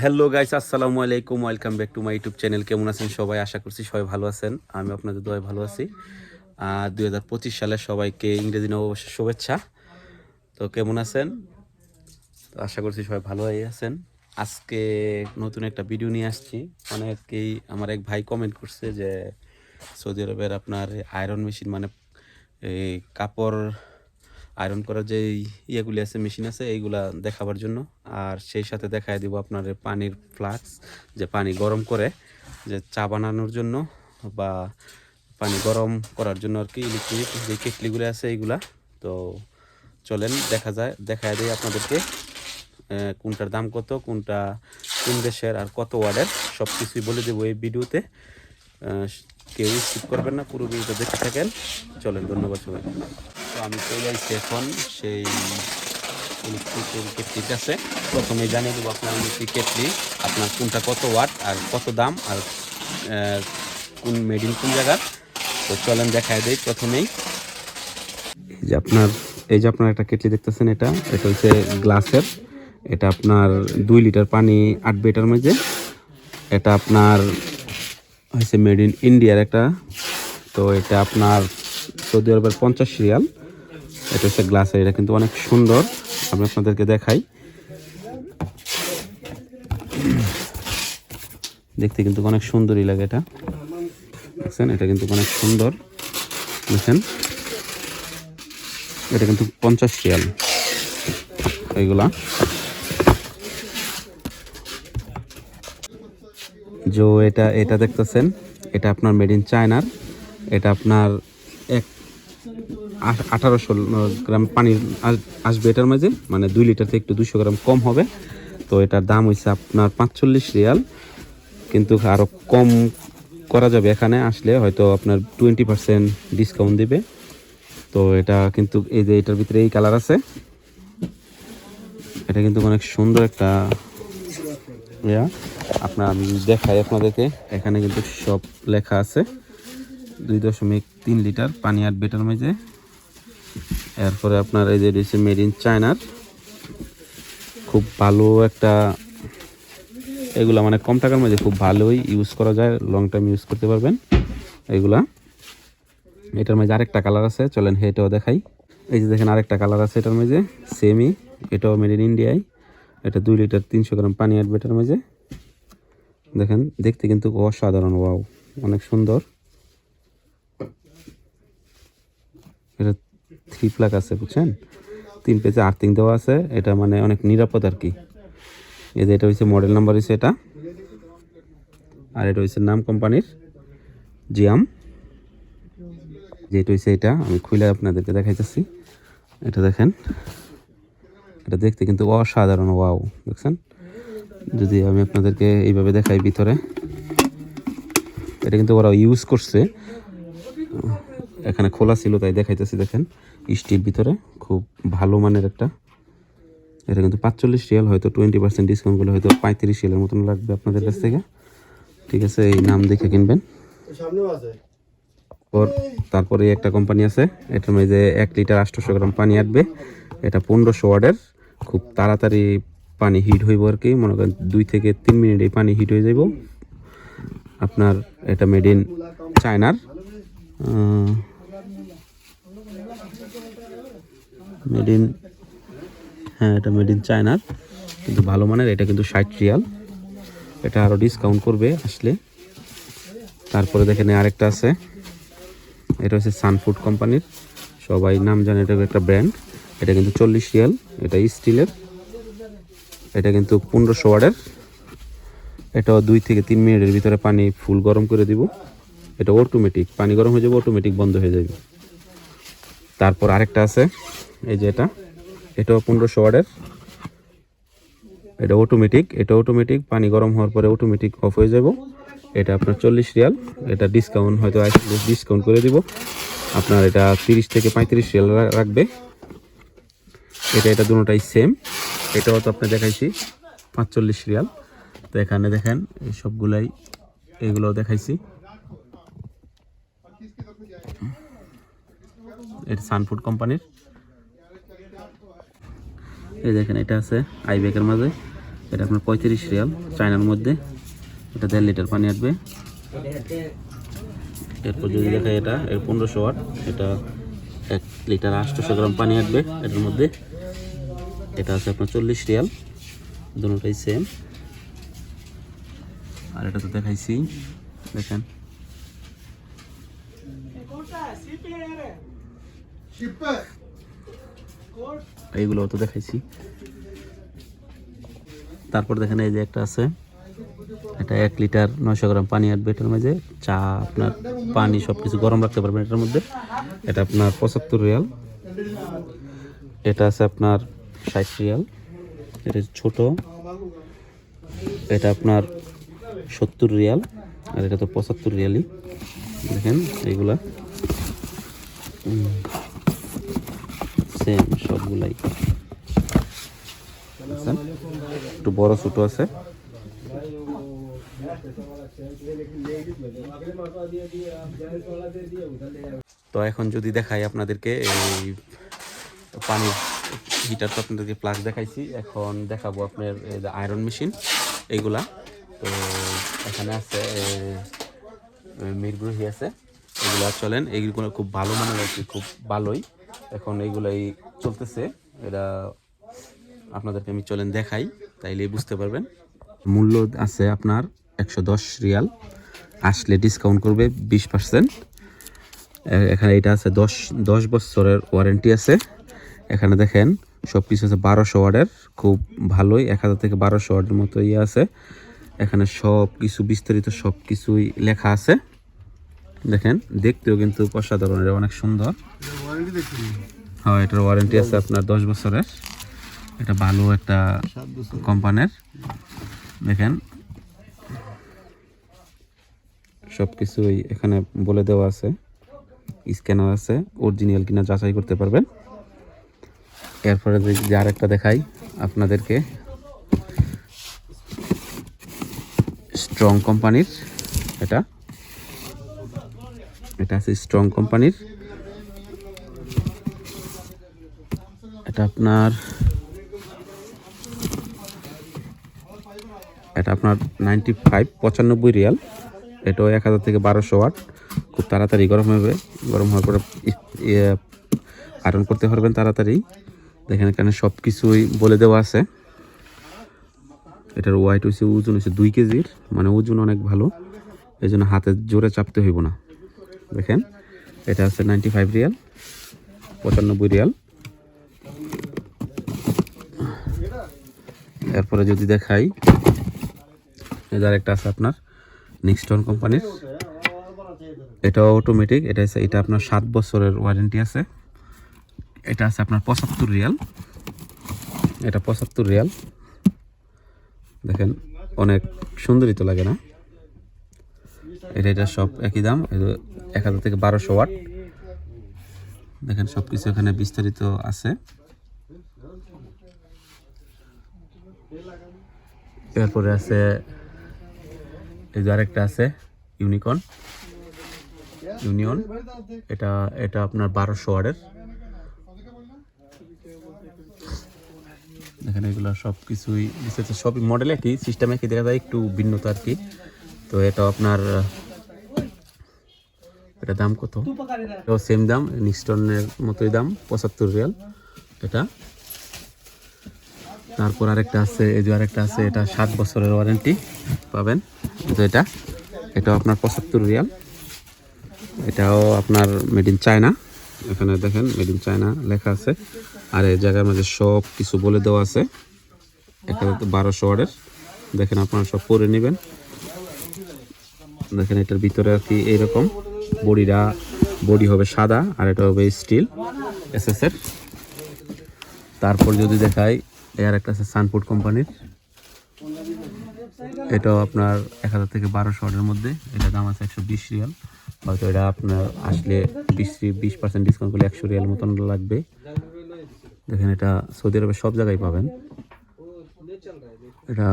Hello guys আসসালামু আলাইকুম। Welcome back to my YouTube channel কেমন আছেন সবাই? আশা করছি সবাই ভালো আছেন। আমি আপনাদের দোয়ায় ভালো আছি। আর দুই হাজার পঁচিশ সালে সবাইকে ইংরেজি নববর্ষের শুভেচ্ছা। তো কেমন আছেন? তো আশা করছি সবাই ভালো হয়ে আছেন। আজকে নতুন একটা ভিডিও নিয়ে আসছি। অনেকেই আমার এক ভাই কমেন্ট করছে যে, সৌদি আরবের আপনার আয়রন মেশিন মানে কাপড় আয়রন করার যে ইয়েগুলি আছে, মেশিন আছে, এইগুলা দেখাবার জন্য। আর সেই সাথে দেখায় দিব আপনার পানির ফ্লাক্স, যে পানি গরম করে, যে চা বানানোর জন্য বা পানি গরম করার জন্য আর কি ইলেকট্রিক যে কেটলিগুলো আছে, এইগুলা। তো চলেন, দেখা যায়, দেখায় দেয় আপনাদেরকে কোনটার দাম কত, কোনটা কোন দেশের আর কত ওয়ার্ডের সব কিছুই বলে দেবো এই ভিডিওতে। কেউ স্কিপ করবেন না, পুরো ভিডিওটা দেখে থাকেন। চলেন, ধন্যবাদ সবাই তো আমি চলে আসছি এখন। সেই ইলেকট্রিকের কেটলির কাছে। প্রথমে জানিয়ে দেবো আপনার ইলেকট্রিক কেটলি আপনার কোনটা কত ওয়াট আর কত দাম আর কোন মেডিন কোন জায়গার। তো চলেন দেখায় দেয় প্রথমেই। এই যে আপনার, এই যে আপনার একটা কেটলি দেখতেছেন এটা এটা হচ্ছে গ্লাসের। এটা আপনার দুই লিটার পানি আটবে এটার মধ্যে। এটা আপনার হয়েছে মেড ইন ইন্ডিয়ার একটা। তো এটা আপনার সৌদি আরবের পঞ্চাশ রিয়াল। এটা হচ্ছে গ্লাসের এটা কিন্তু অনেক সুন্দর। আমি আপনাদেরকে দেখাই। দেখতে কিন্তু অনেক সুন্দরই লাগে এটা। দেখছেন? এটা কিন্তু অনেক সুন্দর। দেখছেন? এটা কিন্তু পঞ্চাশ শিয়াল এইগুলা যে এটা এটা দেখতেছেন? এটা আপনার মেড ইন চায়নার এটা আপনার এক আঠারোশো গ্রাম পানি আস- আসবে এটার মাঝে মানে দুই লিটার থেকে একটু দুশো গ্রাম কম হবে। তো এটার দাম হয়েছে আপনার পাঁচচল্লিশ রিয়াল। কিন্তু আরও কম করা যাবে এখানে, আসলে হয়তো আপনার টোয়েন্টি পার্সেন্ট ডিসকাউন্ট দেবে। তো এটা কিন্তু এই যে এটার ভিতরে এই কালার আছে, এটা কিন্তু অনেক সুন্দর একটা ইয়া। আপনার দেখাই আপনাদেরকে, এখানে কিন্তু সব লেখা আছে। দুই দশমিক তিন লিটার পানি আর বেটার মেজে এরপরে আপনার এই যে রয়েছে মেড ইন চায়নার খুব ভালো একটা, এগুলা মানে কম টাকার মধ্যে খুব ভালোই ইউজ করা যায় লং টাইম ইউজ করতে পারবেন এগুলা। এটার মধ্যে আরেকটা কালার আছে, চলেন এটাও দেখাই। এই যে দেখেন আরেকটা কালার আছে এটার মধ্যে সেমই এটাও মেড ইন ইন্ডিয়ায় এটা দুই লিটার তিনশো গ্রাম পানি আসবে এটার মধ্যে। দেখেন, দেখতে কিন্তু অসাধারণ ওয়াও অনেক সুন্দর। এটা থ্রি প্লাক আছে, বুঝছেন? তিন পেজে আর্থিং দেওয়া আছে, এটা মানে অনেক নিরাপদ আর কি। এই যে এটা হচ্ছে মডেল নাম্বার হচ্ছে এটা। আর এটা হচ্ছে নাম কোম্পানির, জিয়াম। যেটা হচ্ছে এটা, আমি খুলে আপনাদেরকে দেখাইতেছি। এটা দেখেন। এটা দেখতে কিন্তু অসাধারণ, ওয়াও, দেখছেন? যদি আমি আপনাদেরকে এইভাবে দেখাই ভিতরে। এটা কিন্তু ওরা ইউজ করছে। এখানে খোলা ছিল তাই দেখাইতেছি দেখেন। স্টিল ভিতরে খুব ভালো মানের একটা এটা কিন্তু পাঁচচল্লিশ রিয়াল হয়তো টোয়েন্টি পার্সেন্ট ডিসকাউন্ট করলে হয়তো পঁয়ত্রিশ রিয়ালের মতন লাগবে আপনাদের কাছ থেকে। ঠিক আছে এই নাম দেখে কিনবেন। তারপরে একটা কোম্পানি আছে এটার মধ্যে এক লিটার আটশোশো গ্রাম পানি আসবে এটা পনেরোশো ওয়ার্ডের খুব তাড়াতাড়ি পানি হিট হইব আর কি মনে করেন দুই থেকে তিন মিনিটেই পানি হিট হয়ে যাব আপনার এটা মেড ইন চায়নার মেড ইন হ্যাঁ এটা মেড ইন চায়নার কিন্তু ভালো মানের, এটা কিন্তু ষাট রিয়াল। এটা আরও ডিসকাউন্ট করবে আসলে। তারপরে দেখেন আরেকটা আছে। এটা হচ্ছে সানফুড কোম্পানির সবাই নাম জানে, এটা একটা ব্র্যান্ড এটা কিন্তু চল্লিশ রিয়াল, এটা স্টিলের। এটা কিন্তু পনেরোশো ওয়ার্ডের এটাও দুই থেকে তিন মিনিটের ভিতরে পানি ফুল গরম করে দিব। এটা অটোমেটিক পানি গরম হয়ে যাবে অটোমেটিক বন্ধ হয়ে যাবে। তারপর আরেকটা আছে, এই যে এটা। এটাও পনেরোশো ওয়ার্ডের এটা অটোমেটিক এটা অটোমেটিক পানি গরম হওয়ার পরে অটোমেটিক অফ হয়ে যাব এটা আপনার চল্লিশ রিয়াল, এটা ডিসকাউন্ট হয়তো ডিসকাউন্ট করে দিব। আপনার এটা তিরিশ থেকে পঁয়ত্রিশ রিয়াল রাখবে। এটা এটা দুটোটাই সেম এটাও তো আপনি দেখাইছি, পাঁচচল্লিশ রিয়াল। তো এখানে দেখেন, এই সবগুলাই, এগুলোও দেখাইছি। এটা সানফুড কোম্পানির। এই দেখেন, এটা আছে আই আইব্যাকের মাঝে। এটা আপনার পঁয়ত্রিশ রিয়াল, চায়নার মধ্যে। এটা দেড় লিটার পানি আসবে। এরপর যদি দেখায় এটা এর পনেরোশো ওয়াট। এটা এক লিটার আটশোশো গ্রাম পানি আসবে এটার মধ্যে। এটা আছে আপনার চল্লিশ রিয়াল। দুটোটাই সেম আর এটা তো দেখাইছি, দেখেন। এইগুলো তো দেখাইছি। তারপর দেখেন এই যে একটা আছে। এটা এক লিটার নয়শো গ্রাম পানি আসবে এটার মাঝে চা আপনার পানি সব কিছু গরম রাখতে পারবেন এটার মধ্যে। এটা আপনার পঁচাত্তর রিয়াল। এটা আছে আপনার ষাট রিয়াল। এটা ছোট। এটা আপনার সত্তর রিয়াল। আর এটা তো পঁচাত্তর রিয়ালই। দেখেন এইগুলা। সেম সবগুলাই। একটু বড়, ছোট আছে। তো এখন যদি দেখাই আপনাদেরকে, এই পানির হিটার তো আপনাদেরকে প্লাগ দেখাইছি। এখন দেখাবো আপনার আয়রন মেশিন এইগুলা তো এখানে আছে মিরগ্রহি আছে। এগুলা চলেন এইগুলো খুব ভালো কি, খুব ভালোই। এখন এইগুলাই চলতেছে। এটা আপনাদেরকে আমি চলেন দেখাই তাইলে বুঝতে পারবেন। মূল্য আছে আপনার একশো দশ রিয়াল। আসলে ডিসকাউন্ট করবে বিশ পার্সেন্ট এখানে এটা আছে দশ দশ বছরের ওয়ারেন্টি আছে। এখানে দেখেন সব কিছু আছে বারোশো ওয়ার্ডের। খুব ভালোই, এক হাজার থেকে বারোশো ওয়ার্ডের মতো ইয়ে আছে। এখানে সব কিছু বিস্তারিত সব কিছুই লেখা আছে। দেখেন, দেখতেও কিন্তু অসাধারণ অনেক সুন্দর। হ্যাঁ এটার ওয়ারেন্টি আছে আপনার দশ বছরের। এটা ভালো একটা কোম্পানির দেখেন। সব কিছুই এখানে বলে দেওয়া আছে। স্ক্যানার আছে অরিজিনাল কিনা যাচাই করতে পারবেন। এরপরে যে আরেকটা দেখাই আপনাদেরকে। স্ট্রং কোম্পানির এটা। এটা আছে স্ট্রং কোম্পানির এটা আপনার এটা আপনার নাইনটি ফাইভ পঁচানব্বই রিয়াল। এটাও এক হাজার থেকে বারোশো ওয়াট। খুব তাড়াতাড়ি গরম হবে। গরম হওয়ার পরে আয়রন করতে পারবেন তাড়াতাড়ি। দেখেন এখানে সব কিছুই বলে দেওয়া আছে। এটার ওয়াইট হয়েছে ওজন হয়েছে দুই কেজির। মানে ওজন অনেক ভালো। এই জন্য হাতে জোরে চাপতে হইব না। দেখেন, এটা আছে নাইনটি ফাইভ রিয়াল, পঁচানব্বই রিয়াল। এরপরে যদি দেখাই এদের একটা আছে আপনার নিক্সটন কোম্পানির। এটাও অটোমেটিক এটা এটা আপনার সাত বছরের ওয়ারেন্টি আছে। এটা আছে আপনার পঁচাত্তর রিয়াল। এটা পঁচাত্তর রিয়াল। দেখেন, অনেক সুন্দরই তো লাগে না? এটা এটা সব একই দাম এক হাজার থেকে বারোশো ওয়াট। দেখেন সব কিছু এখানে বিস্তারিত আছে। এরপরে আছে এই যে আরেকটা আছে ইউনিকর্ন ইউনিয়ন এটা এটা আপনার বারোশো ওয়ার্ডের এখানে এগুলো সব কিছুই বিশেষ সবই মডেল একই সিস্টেম একই দেখা যায় একটু ভিন্নতা আর কি। তো এটা আপনার এটা দাম কত? সেম দাম। নিস্টনের মতোই দাম পঁচাত্তর রিয়াল। এটা তারপর আরেকটা আছে, এই যে আরেকটা আছে, এটা সাত বছরের ওয়ারেন্টি পাবেন। এটা, এটাও আপনার পঁচাত্তর রিয়াল। এটাও আপনার মেড ইন চায়না এখানে দেখেন মেড ইন চায়না লেখা আছে। আর এই জায়গার মাঝে সব কিছু বলে দেওয়া আছে। এখানে তো বারোশো ওয়ার্ডের দেখেন আপনারা সব পরে নেবেন। দেখেন এটার ভিতরে আর কি এইরকম। বডিটা, বডি হবে সাদা আর এটা হবে স্টিল এসএসের তারপর যদি দেখাই এর একটা আছে সানফুড কোম্পানির। এটাও আপনার এক হাজার থেকে বারোশো অর্ডের মধ্যে। এটা দাম আছে একশো বিশ রিয়াল। হয়তো এটা আপনার আসলে বিশ বিশ পার্সেন্ট ডিসকাউন্ট করলে একশো রিয়াল মতন লাগবে। দেখেন এটা সৌদি আরবে সব জায়গায় পাবেন। এটা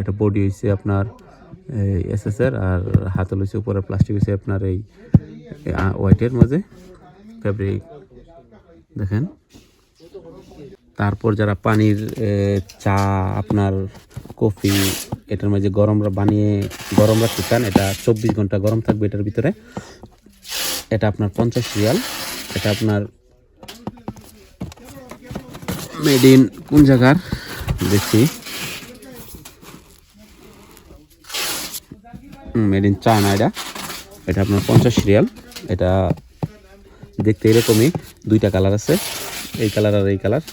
এটা বডি হয়েছে আপনার এস এস এর আর হাতল হয়েছে উপরে প্লাস্টিক হয়েছে আপনার এই হোয়াইটের মাঝে। ফ্যাব্রিক দেখেন। তারপর যারা পানির চা, আপনার কফি, এটার মাঝে গরম বানিয়ে গরম রাখতে চান, এটা চব্বিশ ঘণ্টা গরম থাকবে এটার ভিতরে। এটা আপনার পঞ্চাশ রিয়াল। এটা আপনার মেড ইন কোন জায়গার? দেখি। মেড ইন চায়না এটা। এটা আপনার পঞ্চাশ রিয়াল। এটা দেখতে এরকমই। দুইটা কালার আছে। এই কালার আর এই কালার।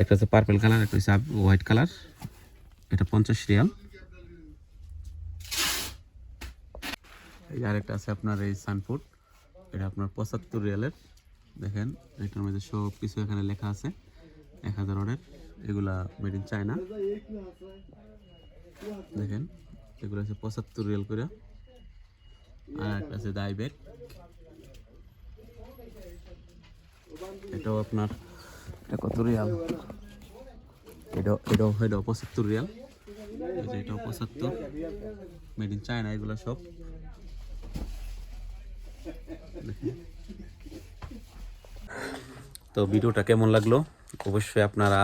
একটা হচ্ছে পার্পেল কালার একটা হচ্ছে হোয়াইট কালার এটা পঞ্চাশ রিয়াল। এই আরেকটা আছে আপনার এই সানফুড এটা আপনার পঁচাত্তর রিয়ালের। দেখেন, এটার মধ্যে সব কিছু এখানে লেখা আছে, এক হাজার অর্ডার। এগুলা মেড ইন চায়না দেখেন, এগুলো আছে পঁচাত্তর রিয়াল করে। আর একটা আছে দাইবেক এটাও আপনার এটা কত রিয়াল? এটাও এটাও এটাও পঁচাত্তর রিয়াল। এটাও পঁচাত্তর। মেড ইন চায়না এগুলো সব। তো ভিডিওটা কেমন লাগল? অবশ্যই আপনারা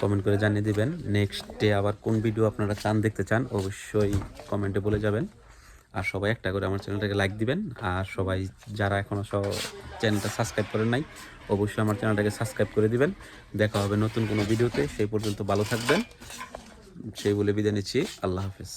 কমেন্ট করে জানিয়ে দিবেন। নেক্সটে আবার কোন ভিডিও আপনারা চান, দেখতে চান, অবশ্যই কমেন্টে বলে যাবেন। আর সবাই একটা করে আমার চ্যানেলটাকে লাইক দিবেন। আর সবাই যারা এখনও সব চ্যানেলটা সাবস্ক্রাইব করেন নাই, অবশ্যই আমার চ্যানেলটাকে সাবস্ক্রাইব করে দিবেন। দেখা হবে নতুন কোনো ভিডিওতে, সেই পর্যন্ত ভালো থাকবেন। সেই বলে বিদায় নিচ্ছি। আল্লাহ হাফেজ।